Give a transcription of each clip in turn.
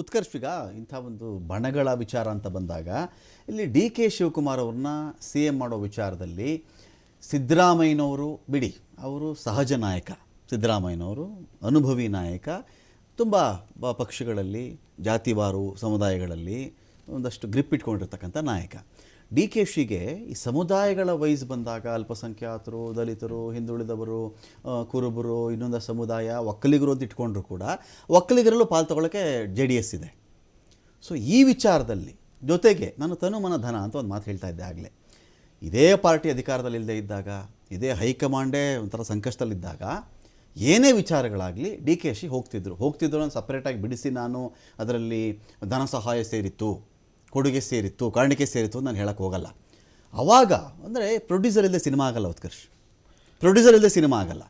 ಉತ್ಕರ್ಷಿಗ ಇಂಥ ಒಂದು ಬಣಗಳ ವಿಚಾರ ಅಂತ ಬಂದಾಗ, ಇಲ್ಲಿ ಡಿ ಕೆ ಶಿವಕುಮಾರ್ ಅವ್ರನ್ನ ಸಿ ಎಂ ಮಾಡೋ ವಿಚಾರದಲ್ಲಿ ಸಿದ್ದರಾಮಯ್ಯನವರು ಬಿಡಿ, ಅವರು ಸಹಜ ನಾಯಕ. ಸಿದ್ದರಾಮಯ್ಯನವರು ಅನುಭವಿ ನಾಯಕ. ತುಂಬ ಪಕ್ಷಗಳಲ್ಲಿ, ಜಾತಿವಾರು ಸಮುದಾಯಗಳಲ್ಲಿ ಒಂದಷ್ಟು ಗ್ರಿಪ್ ಇಟ್ಕೊಂಡಿರ್ತಕ್ಕಂಥ ನಾಯಕ. ಡಿ ಕೆ ಶಿಗೆ ಈ ಸಮುದಾಯಗಳ ವಯಸ್ಸು ಬಂದಾಗ ಅಲ್ಪಸಂಖ್ಯಾತರು, ದಲಿತರು, ಹಿಂದುಳಿದವರು ಕುರುಬರು, ಇನ್ನೊಂದು ಸಮುದಾಯ, ಒಕ್ಕಲಿಗರು ಅಂತ ಇಟ್ಕೊಂಡ್ರು ಕೂಡ ಒಕ್ಕಲಿಗರಲ್ಲೂ ಪಾಲ್ ತಗೊಳ್ಳೋಕ್ಕೆ ಜೆ ಡಿ ಎಸ್ ಇದೆ. ಸೊ ಈ ವಿಚಾರದಲ್ಲಿ ಜೊತೆಗೆ ನಾನು ತನು ಮನ ಧನ ಅಂತ ಒಂದು ಮಾತು ಹೇಳ್ತಾ ಇದ್ದೆ ಆಗಲೇ. ಇದೇ ಪಾರ್ಟಿ ಅಧಿಕಾರದಲ್ಲಿ ಇಲ್ಲದೆ ಇದ್ದಾಗ, ಇದೇ ಹೈಕಮಾಂಡೇ ಒಂಥರ ಸಂಕಷ್ಟದಲ್ಲಿದ್ದಾಗ ಏನೇ ವಿಚಾರಗಳಾಗಲಿ ಡಿ ಕೆ ಶಿ ಹೋಗ್ತಿದ್ರು. ಹೋಗ್ತಿದ್ರು ನಾನು ಸಪ್ರೇಟಾಗಿ ಬಿಡಿಸಿ ನಾನು ಅದರಲ್ಲಿ ಧನ ಸಹಾಯ ಸೇರಿತ್ತು. ಕೊಡುಗೆ ಸೇರಿತ್ತು ಕಾರಣಕ್ಕೆ ಸೇರಿತ್ತು ನಾನು ಹೇಳಕ್ಕೆ ಹೋಗಲ್ಲ. ಅವಾಗ, ಅಂದರೆ ಪ್ರೊಡ್ಯೂಸರ್ ಇಲ್ಲದೆ ಸಿನಿಮಾ ಆಗಲ್ಲ ಉತ್ಕರ್ಷ್ ಪ್ರೊಡ್ಯೂಸರ್ ಇಲ್ಲದೆ ಸಿನಿಮಾ ಆಗಲ್ಲ.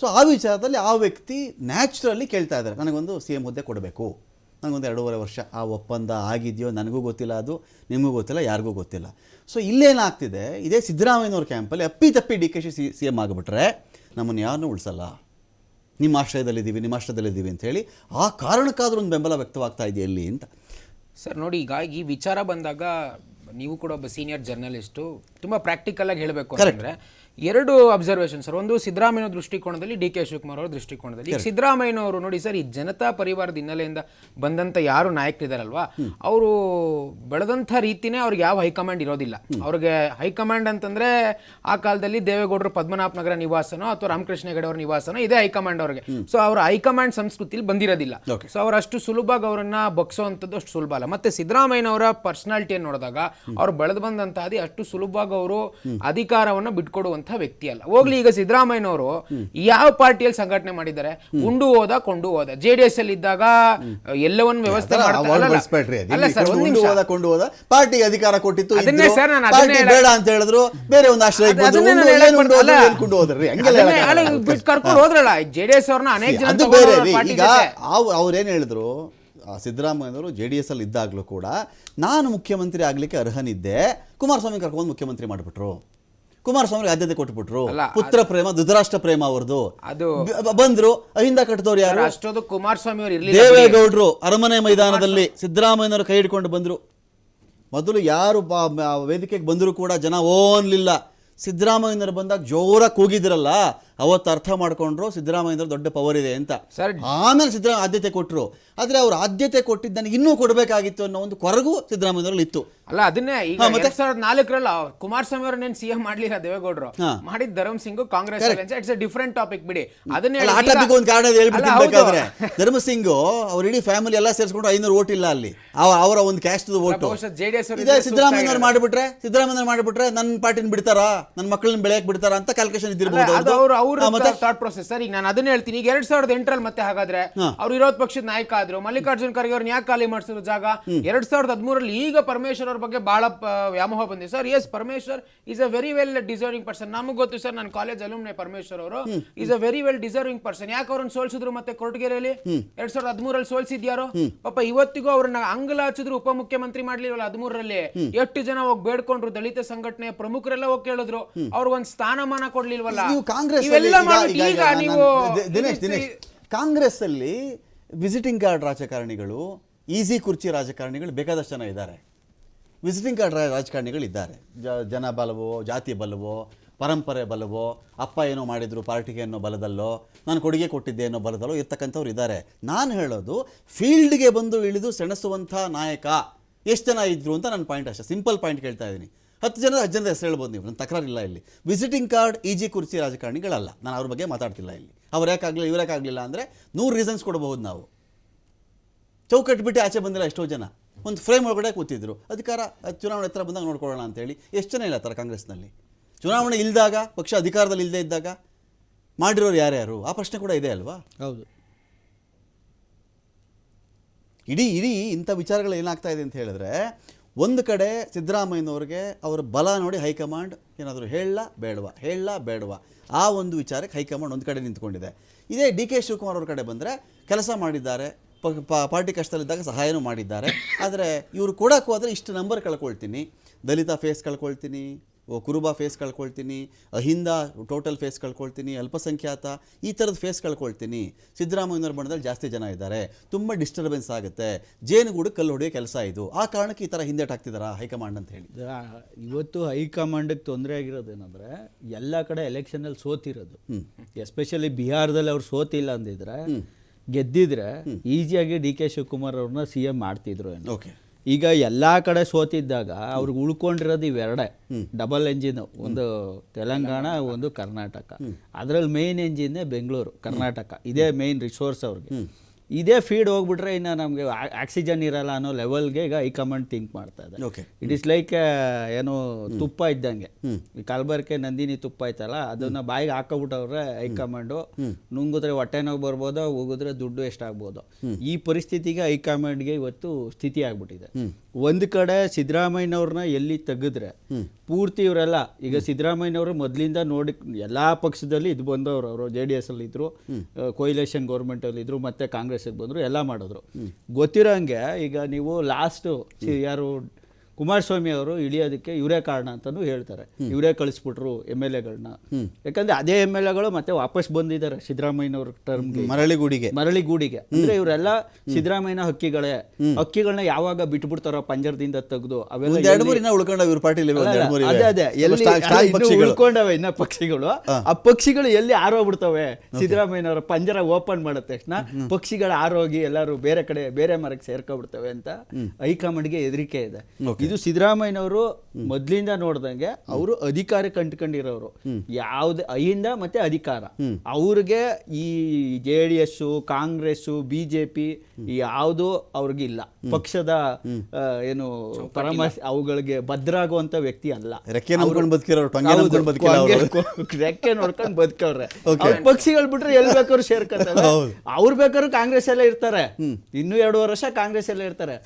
ಸೊ ಆ ವಿಚಾರದಲ್ಲಿ ಆ ವ್ಯಕ್ತಿ ನ್ಯಾಚುರಲಿ ಕೇಳ್ತಾ ಇದ್ದಾರೆ, ನನಗೊಂದು ಸಿ ಎಂ ಹುದ್ದೆ ಕೊಡಬೇಕು. ನನಗೊಂದು ಎರಡೂವರೆ ವರ್ಷ, ಆ ಒಪ್ಪಂದ ಆಗಿದೆಯೋ ನನಗೂ ಗೊತ್ತಿಲ್ಲ, ಅದು ನಿಮಗೂ ಗೊತ್ತಿಲ್ಲ, ಯಾರಿಗೂ ಗೊತ್ತಿಲ್ಲ. ಸೊ ಇಲ್ಲೇನಾಗ್ತಿದೆ, ಇದೇ ಸಿದ್ದರಾಮಯ್ಯನವ್ರ ಕ್ಯಾಂಪಲ್ಲಿ ಅಪ್ಪಿ ತಪ್ಪಿ D K she C C M ಆಗಿಬಿಟ್ರೆ ನಮ್ಮನ್ನು ಯಾರನ್ನೂ ಉಳಿಸಲ್ಲ. ನಿಮ್ಮ ಆಶ್ರಯದಲ್ಲಿದ್ದೀವಿ ನಿಮ್ಮ ಆಶ್ರಯದಲ್ಲಿದ್ದೀವಿ ಅಂತ ಹೇಳಿ ಆ ಕಾರಣಕ್ಕಾದ್ರೂ ಒಂದು ಬೆಂಬಲ ವ್ಯಕ್ತವಾಗ್ತಾ ಇದೆಯಲ್ಲಿ ಅಂತ. ಸರ್ ನೋಡಿ ಈಗ ಈ ವಿಚಾರ ಬಂದಾಗ ನೀವು ಕೂಡ ಒಬ್ಬ ಸೀನಿಯರ್ ಜರ್ನಲಿಸ್ಟು ತುಂಬ ಪ್ರಾಕ್ಟಿಕಲ್ ಆಗಿ ಹೇಳಬೇಕು ಅಂತಂದ್ರೆ ಎರಡು ಅಬ್ಸರ್ವೇಷನ್ ಸರ್. ಒಂದು ಸಿದ್ದರಾಮಯ್ಯ ದೃಷ್ಟಿಕೋನದಲ್ಲಿ ಡಿ ಕೆ ಶಿವಕುಮಾರ್ ಅವರ ದೃಷ್ಟಿಕೋನದಲ್ಲಿ. ಈಗ ಸಿದ್ದರಾಮಯ್ಯನವರು ನೋಡಿ ಸರ್ ಈ ಜನತಾ ಪರಿವಾರದ ಹಿನ್ನೆಲೆಯಿಂದ ಬಂದಂತ ಯಾರು ನಾಯಕರಿದಾರಲ್ವಾ? ಅವರು ಬೆಳೆದಂಥ ರೀತಿನೇ ಅವ್ರಿಗೆ ಯಾವ ಹೈಕಮಾಂಡ್ ಇರೋದಿಲ್ಲ. ಅವ್ರಿಗೆ ಹೈಕಮಾಂಡ್ ಅಂತಂದ್ರೆ ಆ ಕಾಲದಲ್ಲಿ ದೇವೇಗೌಡರು ಪದ್ಮನಾಭನಗರ ನಿವಾಸನೋ ಅಥವಾ ರಾಮಕೃಷ್ಣ ಹೆಗಡೆ ಅವರ ನಿವಾಸನೋ ಇದೇ ಹೈಕಮಾಂಡ್ ಅವ್ರಿಗೆ. ಸೊ ಅವರ ಹೈಕಮಾಂಡ್ ಸಂಸ್ಕೃತಿಲಿ ಬಂದಿರೋದಿಲ್ಲ. ಸೊ ಅವ್ರ ಅಷ್ಟು ಸುಲಭವಾಗಿ ಅವರನ್ನ ಬಗ್ಸೋವಂಥದ್ದು ಅಷ್ಟು ಸುಲಭ ಅಲ್ಲ. ಮತ್ತೆ ಸಿದ್ದರಾಮಯ್ಯನವರ ಪರ್ಸನಾಲಿಟಿಯನ್ನು ನೋಡಿದಾಗ ಅವ್ರು ಬೆಳೆದು ಬಂದಂತಹ ಅಷ್ಟು ಸುಲಭವಾಗಿ ಅವರು ಅಧಿಕಾರವನ್ನ ಬಿಟ್ಕೊಡುವಂತ ವ್ಯಕ್ತಿ ಅಲ್ಲ. ಹೋಗ್ಲಿ ಈಗ ಸಿದ್ದರಾಮಯ್ಯನವರು ಯಾವ ಪಾರ್ಟಿಯಲ್ಲಿ ಸಂಘಟನೆ ಮಾಡಿದ್ದಾರೆ? ಉಂಡು ಹೋದ ಕೊಂಡು ಹೋದ. ಜೆ ಡಿ ಎಸ್ ಅಲ್ಲಿ ಇದ್ದಾಗ ಎಲ್ಲವನ್ನು ವ್ಯವಸ್ಥೆ ಕೊಂಡು ಹೋದ ಪಾರ್ಟಿ ಅಧಿಕಾರ ಕೊಟ್ಟಿತ್ತು ಅದನ್ನೇ ಸರ್ ನಾನು ಅದನ್ನೇ ಬೇಡ ಅಂತ ಹೇಳಿದ್ರು ಬೇರೆ ಒಂದು ಆಶ್ರಯ ಅದ್- ಅದನ್ನೇ ನಾನು ಏನು ಹೇಳಕ್ ಉಂಡು ಬರ್ತಲ್ಲ. ಕೊಂಡು ಹೋದ್ರಿ? ಹಂಗೆಲ್ಲ ಅದನ್ನೇ ಹೇಳಕ್ ಅಲ್ಲ, ಆಗಲ್ಲ. ಬಿಟ್ಟು ಕರ್ಕೊಂಡು ಹೋದ್ರಲ್ಲ ಜೆ ಡಿ ಎಸ್ ಅವ್ರನ್ನ ಅನೇಕ ಜನ ಬೇರೆ ಈಗ ಅವ್ರೇನು ಹೇಳಿದ್ರು ಸಿದ್ದರಾಮಯ್ಯನವರು ಜೆ ಡಿ ಎಸ್ ಅಲ್ಲಿ ಇದ್ದಾಗಲೂ ಕೂಡ ನಾನು ಮುಖ್ಯಮಂತ್ರಿ ಆಗ್ಲಿಕ್ಕೆ ಅರ್ಹನಿದ್ದೆ ಕುಮಾರಸ್ವಾಮಿ ಕರ್ಕೊಂಡು ಮುಖ್ಯಮಂತ್ರಿ ಮಾಡಿಬಿಟ್ರು. ಕುಮಾರಸ್ವಾಮಿಗೆ ಆದ್ಯತೆ ಕೊಟ್ಬಿಟ್ರು. ಪುತ್ರ ಪ್ರೇಮ ಧೃತರಾಷ್ಟ್ರ ಪ್ರೇಮ ಅವ್ರದ್ದು. ಅದು ಬಂದ್ರು ಅಹಿಂದ ಕಟ್ಟಿದವ್ರು ಯಾರು? ಅಷ್ಟೊಂದು ಕುಮಾರಸ್ವಾಮಿ ಅವರು ದೇವೇಗೌಡರು ಅರಮನೆ ಮೈದಾನದಲ್ಲಿ ಸಿದ್ದರಾಮಯ್ಯನವರು ಕೈ ಹಿಡ್ಕೊಂಡು ಬಂದ್ರು. ಮೊದಲು ಯಾರು ವೇದಿಕೆಗೆ ಬಂದರೂ ಕೂಡ ಜನ ಓನ್ಲಿಲ್ಲ. ಸಿದ್ದರಾಮಯ್ಯನವರು ಬಂದಾಗ ಜೋರಾಗಿ ಕೂಗಿದ್ರಲ್ಲ ಅವತ್ತು ಅರ್ಥ ಮಾಡ್ಕೊಂಡ್ರು ಸಿದ್ದರಾಮಯ್ಯನವರು ದೊಡ್ಡ ಪವರ್ ಇದೆ ಅಂತ. ಆಮೇಲೆ ಸಿದ್ದರಾಮಯ್ಯ ಆದ್ಯತೆ ಕೊಟ್ಟರು ಆದರೆ ಅವರು ಆದ್ಯತೆ ಕೊಟ್ಟಿದ್ದು ನನಗೆ ಇನ್ನೂ ಕೊಡಬೇಕಾಗಿತ್ತು ಅನ್ನೋ ಒಂದು ಕೊರಗು ಸಿದ್ದರಾಮಯ್ಯನವರಲ್ಲಿ ಇತ್ತು. ಅಲ್ಲ ಅದನ್ನೇ ಈಗ? ಎರಡ್ ಸಾವಿರದ ನಾಲ್ಕರಲ್ಲ ಕುಮಾರಸ್ವಾಮಿ ಅವ್ರನ್ನೇನ್ ಸಿಎಂ ಮಾಡಲಿಲ್ಲ ದೇವೇಗೌಡರು? ಮಾಡಿದ Dharam Singh Congress it's different topic ಬಿಡಿ. ಅದನ್ನೇ ಆ ಟಾಪಿಕ್ ಒಂದು ಕಾರಣ ಹೇಳ್ಬಿಟ್ಟು ಧರ್ಮ ಸಿಂಗ್ ಧರ್ಮಸಿಂಗ್ ಅವ್ರ ಇಡೀ ಫ್ಯಾಮಿಲಿ ಎಲ್ಲ ಸೇರಿಸ್ಕೊಂಡು ಐನೂರು ಓಟ್ ಇಲ್ಲ ಅಲ್ಲಿ. ಅವ- ಅವರ ಒಂದು ಕ್ಯಾಸ್ಟ್ ಓಟು ಜೆಡಿಎಸ್ ಸಿದ್ದರಾಮಯ್ಯ ಅವ್ರು ಮಾಡಿಬಿಟ್ರೆ ಸಿದ್ದರಾಮಯ್ಯವ್ರು ಮಾಡಿಬಿಟ್ರೆ ನನ್ನ ಪಾರ್ಟಿನ ಬಿಡ್ತಾರಾ? ನನ್ನ ಮಕ್ಕಳನ್ನ ಬೆಳೆಯಕ್ಕೆ ಬಿಡ್ತಾರಾ ಅಂತ ಕ್ಯಾಲ್ಕುಲೇಷನ್ ಇದ್ದಿರಬಹುದು. ಅವ್ರ ಥಾಟ್ ಪ್ರೊಸೆಸ್ ಸರ್ ಈಗ ನಾನು ಅದನ್ನ ಹೇಳ್ತೀನಿ. ಈಗ ಎರಡ್ ಸಾವಿರದ ಎಂಟರಲ್ಲಿ ಮತ್ತೆ ಹಾಗಾದ್ರೆ. ಅವ್ರು ವಿರೋಧ ಪಕ್ಷದ ನಾಯಕ ಆದ್ರು ಮಲ್ಲಿಕಾರ್ಜುನ್ ಖರ್ಗೆ ಅವ್ರನ್ನ ಯಾಕೆ ಖಾಲಿ ಮಾಡಿಸಿದ್ರು ಜಾಗ? ಎರಡ್ ಸಾವಿರದ ಹದಿಮೂರಲ್ಲಿ ಈಗ ಪರಮೇಶ್ವರ್ ಅವ್ರ ಬಗ್ಗೆ ಬಹಳ ವ್ಯಾಮೋಹ ಬಂದಿದೆ. Sir S Parameshwar is a very well deserving person ನಮಗೆ ಗೊತ್ತು ಸರ್ ನನ್ನ ಕಾಲೇಜ್ ಅಲುಮ್ನೆ ಪರಮೇಶ್ವರ್ ಅವರು. Is a very well deserving person ಯಾಕೆ ಅವ್ರನ್ನ ಸೋಲ್ಸಿದ್ರು ಮತ್ತೆ ಕೊರಟಗೆರೆಯಲ್ಲಿ? ಎರಡ್ ಸಾವಿರದ ಹದಿಮೂರಲ್ಲಿ ಸೋಲ್ಸಿದ್ಯಾರು? ಪಾಪ ಇವತ್ತಿಗೂ ಅವ್ರನ್ನ ಅಂಗಲ ಹಚ್ಚಿದ್ರು ಉಪಮುಖ್ಯಮಂತ್ರಿ ಮಾಡ್ಲಿಲ್ಲ ಹದಿಮೂರರಲ್ಲಿ? ಎಷ್ಟು ಜನ ಹೋಗಿ ಬೇಡ್ಕೊಂಡ್ರು ದಲಿತ ಸಂಘಟನೆ ಪ್ರಮುಖರೆಲ್ಲ ಹೋಗಿ ಕೇಳಿದ್ರು. ಅವ್ರಿಗೊಂದು ಸ್ಥಾನಮಾನ ಕೊಡ್ಲಿಲ್ವಲ್ಲ? ಕಾಂಗ್ರೆಸ್ ದಿನೇಶ್ ದಿನೇಶ್ ಕಾಂಗ್ರೆಸ್ ಅಲ್ಲಿ ವಿಸಿಟಿಂಗ್ ಕಾರ್ಡ್ ರಾಜಕಾರಣಿಗಳು ಈಸಿ ಕುರ್ಚಿ ರಾಜಕಾರಣಿಗಳು ಬೇಕಾದಷ್ಟು ಜನ ಇದ್ದಾರೆ. ವಿಸಿಟಿಂಗ್ ಕಾರ್ಡ್ ರಾಜಕಾರಣಿಗಳು ಇದ್ದಾರೆ. ಜನ ಬಲವೋ ಜಾತಿ ಬಲವೋ ಪರಂಪರೆ ಬಲವೋ ಅಪ್ಪ ಏನೋ ಮಾಡಿದ್ರು ಪಾರ್ಟಿಗೆ ಅನ್ನೋ ಬಲದಲ್ಲೋ ನಾನು ಕೊಡುಗೆ ಕೊಟ್ಟಿದ್ದೆ ಅನ್ನೋ ಬಲದಲ್ಲೋ ಇರ್ತಕ್ಕಂಥವ್ರು ಇದ್ದಾರೆ. ನಾನು ಹೇಳೋದು ಫೀಲ್ಡ್ಗೆ ಬಂದು ಇಳಿದು ಸೆಣಸುವಂಥ ನಾಯಕ ಎಷ್ಟು ಜನ ಇದ್ರು ಅಂತ ನನ್ನ ಪಾಯಿಂಟ್ ಅಷ್ಟೇ. ಸಿಂಪಲ್ ಪಾಯಿಂಟ್ ಕೇಳ್ತಾ ಇದ್ದೀನಿ. ಹತ್ತು ಜನ ಹತ್ತು ಜನದ ಹೆಸರು ಹೇಳ್ಬೋದು ನೀವು. ನನ್ನ ತಕರಾರಿಲ್ಲ ಇಲ್ಲಿ. ವಿಸಿಟಿಂಗ್ ಕಾರ್ಡ್ ಈಜಿ ಕುರ್ಚಿ ರಾಜಕಾರಣಿಗಳಲ್ಲ. ನಾನು ಅವ್ರ ಬಗ್ಗೆ ಮಾತಾಡ್ತಿಲ್ಲ ಇಲ್ಲಿ. ಅವ್ರು ಯಾಕಾಗಲಿಲ್ಲ ಇವ್ರು ಯಾಕಾಗಲಿಲ್ಲ ಅಂದರೆ ನೂರು ರೀಸನ್ಸ್ ಕೊಡಬಹುದು ನಾವು. ಚೌಕಟ್ಟು ಬಿಟ್ಟು ಆಚೆ ಬಂದಿಲ್ಲ ಎಷ್ಟೋ ಜನ. ಒಂದು ಫ್ರೇಮ್ ಒಳಗಡೆ ಕೂತಿದ್ರು. ಅಧಿಕಾರ ಚುನಾವಣೆ ಹತ್ರ ಬಂದಾಗ ನೋಡ್ಕೊಳ್ಳೋಣ ಅಂತೇಳಿ ಎಷ್ಟು ಜನ ಇಲ್ಲ ಥರ ಕಾಂಗ್ರೆಸ್ನಲ್ಲಿ? ಚುನಾವಣೆ ಇಲ್ಲದಾಗ ಪಕ್ಷ ಅಧಿಕಾರದಲ್ಲಿ ಇಲ್ಲದೆ ಇದ್ದಾಗ ಮಾಡಿರೋರು ಯಾರ್ಯಾರು? ಆ ಪ್ರಶ್ನೆ ಕೂಡ ಇದೆ ಅಲ್ವಾ? ಹೌದು. ಇಡೀ ಇಡೀ ಇಂಥ ವಿಚಾರಗಳು ಏನಾಗ್ತಾ ಇದೆ ಅಂತ ಹೇಳಿದ್ರೆ ಒಂದು ಕಡೆ ಸಿದ್ದರಾಮಯ್ಯನವ್ರಿಗೆ ಅವರ ಬಲ ನೋಡಿ ಹೈಕಮಾಂಡ್ ಏನಾದರೂ ಹೇಳಲ್ಲ ಬೇಡವಾ? ಹೇಳಲ್ಲ ಬೇಡವಾ? ಆ ಒಂದು ವಿಚಾರಕ್ಕೆ ಹೈಕಮಾಂಡ್ ಒಂದು ಕಡೆ ನಿಂತ್ಕೊಂಡಿದೆ. ಇದೇ ಡಿ ಕೆ ಶಿವಕುಮಾರ್ ಅವ್ರ ಕಡೆ ಬಂದರೆ ಕೆಲಸ ಮಾಡಿದ್ದಾರೆ ಪಾರ್ಟಿ ಕಷ್ಟದಲ್ಲಿದ್ದಾಗ ಸಹಾಯನೂ ಮಾಡಿದ್ದಾರೆ. ಆದರೆ ಇವರು ಕೊಡೋಕ್ಕೂ ಹೋದರೆ ಇಷ್ಟು ನಂಬರ್ ಕಳ್ಕೊಳ್ತೀನಿ, ದಲಿತ ಫೇಸ್ ಕಳ್ಕೊಳ್ತೀನಿ ಕುರುಬ ಫೇಸ್ ಕಳ್ಕೊಳ್ತೀನಿ ಅಹಿಂದ ಟೋಟಲ್ ಫೇಸ್ ಕಳ್ಕೊಳ್ತೀನಿ ಅಲ್ಪಸಂಖ್ಯಾತ ಈ ಥರದ ಫೇಸ್ ಕಳ್ಕೊಳ್ತೀನಿ. ಸಿದ್ದರಾಮಯ್ಯನವ್ರ ಬಣ್ಣದಲ್ಲಿ ಜಾಸ್ತಿ ಜನ ಇದ್ದಾರೆ. ತುಂಬ ಡಿಸ್ಟರ್ಬೆನ್ಸ್ ಆಗುತ್ತೆ. ಜೇನುಗೂಡು ಕಲ್ಲು ಹೊಡೆಯೋ ಕೆಲಸ ಇದು. ಆ ಕಾರಣಕ್ಕೆ ಈ ಥರ ಹಿಂದೆಟ್ ಆಗ್ತಿದಾರ ಹೈಕಮಾಂಡ್ ಅಂತ ಹೇಳಿ? ಇವತ್ತು ಹೈಕಮಾಂಡಿಗೆ ತೊಂದರೆ ಆಗಿರೋದೇನಂದ್ರೆ ಎಲ್ಲ ಕಡೆ ಎಲೆಕ್ಷನಲ್ಲಿ ಸೋತಿರೋದು. ಎಸ್ಪೆಷಲಿ ಬಿಹಾರದಲ್ಲಿ ಅವ್ರು ಸೋತಿಲ್ಲ ಅಂದಿದ್ರೆ ಗೆದ್ದಿದ್ರೆ ಈಸಿಯಾಗಿ ಡಿ ಕೆ ಶಿವಕುಮಾರ್ ಅವ್ರನ್ನ ಸಿ ಎಂ ಮಾಡ್ತಿದ್ರು ಏನೋ. ಓಕೆ ಈಗ ಎಲ್ಲ ಕಡೆ ಸೋತಿದ್ದಾಗ ಅವ್ರಿಗೆ ಉಳ್ಕೊಂಡಿರೋದು ಇವೆರಡೆ. ಡಬಲ್ ಎಂಜಿನ್ ಒಂದು ತೆಲಂಗಾಣ ಒಂದು ಕರ್ನಾಟಕ. ಅದರಲ್ಲಿ ಮೇನ್ ಎಂಜಿನ್ ಬೆಂಗಳೂರು ಕರ್ನಾಟಕ. ಇದೇ ಮೇನ್ ರಿಸೋರ್ಸ್ ಅವ್ರಿಗೆ. ಇದೇ ಫೀಡ್ ಹೋಗ್ಬಿಟ್ರೆ ಇನ್ನು ನಮಗೆ ಆಕ್ಸಿಜನ್ ಇರಲ್ಲ ಅನ್ನೋ ಲೆವೆಲ್ಗೆ ಈಗ ಹೈಕಮಾಂಡ್ ಥಿಂಕ್ ಮಾಡ್ತಾ ಇದೆ ಓಕೆ ಇಟ್ ಇಸ್ ಲೈಕ್ ಏನು ತುಪ್ಪ ಇದ್ದಂಗೆ. ಕಲಬರ್ಕೆ ನಂದಿನಿ ತುಪ್ಪ ಐತಲ್ಲ ಅದನ್ನ ಬಾಯಿಗೆ ಹಾಕೋಬಿಟ್ಟವ್ರೆ ಹೈಕಮಾಂಡು ನುಂಗಿದ್ರೆ ಹೊಟ್ಟೆ ನೋವು ಬರ್ಬೋದು ಹೋಗಿದ್ರೆ ದುಡ್ಡು ಎಷ್ಟಾಗ್ಬೋದು. ಈ ಪರಿಸ್ಥಿತಿಗೆ ಹೈಕಮಾಂಡ್ಗೆ ಇವತ್ತು ಸ್ಥಿತಿ ಆಗ್ಬಿಟ್ಟಿದೆ. ಒಂದು ಕಡೆ ಸಿದ್ದರಾಮಯ್ಯನವ್ರನ್ನ ಎಲ್ಲಿ ತೆಗೆದ್ರೆ ಪೂರ್ತಿ ಇವರೆಲ್ಲ ಈಗ ಸಿದ್ದರಾಮಯ್ಯನವರು ಮೊದಲಿಂದ ನೋಡಿ ಎಲ್ಲಾ ಪಕ್ಷದಲ್ಲಿ ಇದು ಬಂದವರು ಅವರು ಜೆ ಡಿ ಎಸ್ ಅಲ್ಲಿ ಇದ್ರು ಕೊಯ್ಲೇಷನ್ ಗೌರ್ಮೆಂಟ್ ಅಲ್ಲಿ ಇದ್ರು ಮತ್ತೆ ಕಾಂಗ್ರೆಸ್ಗೆ ಬಂದರು ಎಲ್ಲ ಮಾಡಿದ್ರು. ಗೊತ್ತಿರೋಂಗೆ ಈಗ ನೀವು ಲಾಸ್ಟು ಯಾರು ಕುಮಾರಸ್ವಾಮಿ ಅವರು ಇಳಿಯೋದಕ್ಕೆ ಇವರೇ ಕಾರಣ ಅಂತಲೂ ಹೇಳ್ತಾರೆ. ಇವರೇ ಕಳಿಸ್ಬಿಟ್ರು ಎಂ ಎಲ್ ಎಗಳನ್ನ. ಯಾಕಂದ್ರೆ ಅದೇ ಎಂ ಎಲ್ ಎಗಳು ಮತ್ತೆ ವಾಪಸ್ ಬಂದಿದ್ದಾರೆ ಸಿದ್ದರಾಮಯ್ಯನವ್ರ ಟರ್ಮ್ಗೆ. ಮರಳಿಗೂಡಿಗೆ. ಮರಳಿಗೂಡಿಗೆ. ಅಂದ್ರೆ ಇವರೆಲ್ಲ ಸಿದ್ದರಾಮಯ್ಯನ ಹಕ್ಕಿಗಳೇ. ಹಕ್ಕಿಗಳನ್ನ ಯಾವಾಗ ಬಿಟ್ಬಿಡ್ತಾರೋ ಪಂಜರದಿಂದ ತೆಗೆದು ಅವೆಲ್ಲ ಉಳ್ಕೊಂಡವ ಇವ್ರ ಅದೇ ಅದೇ. ಎಲ್ಲಿ ಉಳ್ಕೊಂಡವೆ ಇನ್ನ ಪಕ್ಷಿಗಳು. ಆ ಪಕ್ಷಿಗಳು ಎಲ್ಲಿ ಆರೋಗ್ಬಿಡ್ತವೆ? ಸಿದ್ದರಾಮಯ್ಯನವರ ಪಂಜರ ಓಪನ್ ಮಾಡಿದ ತಕ್ಷಣ ಪಕ್ಷಿಗಳ ಆರೋಗಿ ಎಲ್ಲರೂ ಬೇರೆ ಕಡೆ ಬೇರೆ ಮರಕ್ಕೆ ಸೇರ್ಕೊಬಿಡ್ತವೆ ಅಂತ ಹೈಕಮಾಂಡ್ಗೆ ಹೆದರಿಕೆ ಇದೆ. ಇದು ಸಿದ್ದರಾಮಯ್ಯನವರು ಮೊದ್ಲಿಂದ ನೋಡ್ದಂಗೆ ಅವರು ಅಧಿಕಾರ ಕಂಡ್ಕೊಂಡಿರೋರು. ಯಾವ್ದು ಅಹಿಂದ ಮತ್ತೆ ಅಧಿಕಾರ. ಅವ್ರಿಗೆ ಈ J D S Congress BJP ಯಾವುದು ಅವ್ರಿಗಿಲ್ಲ. ಪಕ್ಷದ ಏನು ಪರಮ ಅವುಗಳಿಗೆ ಭದ್ರಾಗುವಂತ ವ್ಯಕ್ತಿ ಅಲ್ಲ. ರೆಕ್ಕೆ ರೆಕ್ಕೆ ನೋಡ್ಕೊಂಡು ಬದುಕವ್ರೆ. ಪಕ್ಷಿಗಳು ಬಿಟ್ರೆ ಎಲ್ಲಿ ಬೇಕಾದ್ರು ಸೇರ್ಕೊಂತಾರೆ. ಅವ್ರು ಬೇಕಾದ್ರು ಕಾಂಗ್ರೆಸ್ ಎಲ್ಲ ಇರ್ತಾರೆ ಇನ್ನು ಎರಡು ವರ್ಷ ಕಾಂಗ್ರೆಸ್ ಎಲ್ಲ ಇರ್ತಾರೆ.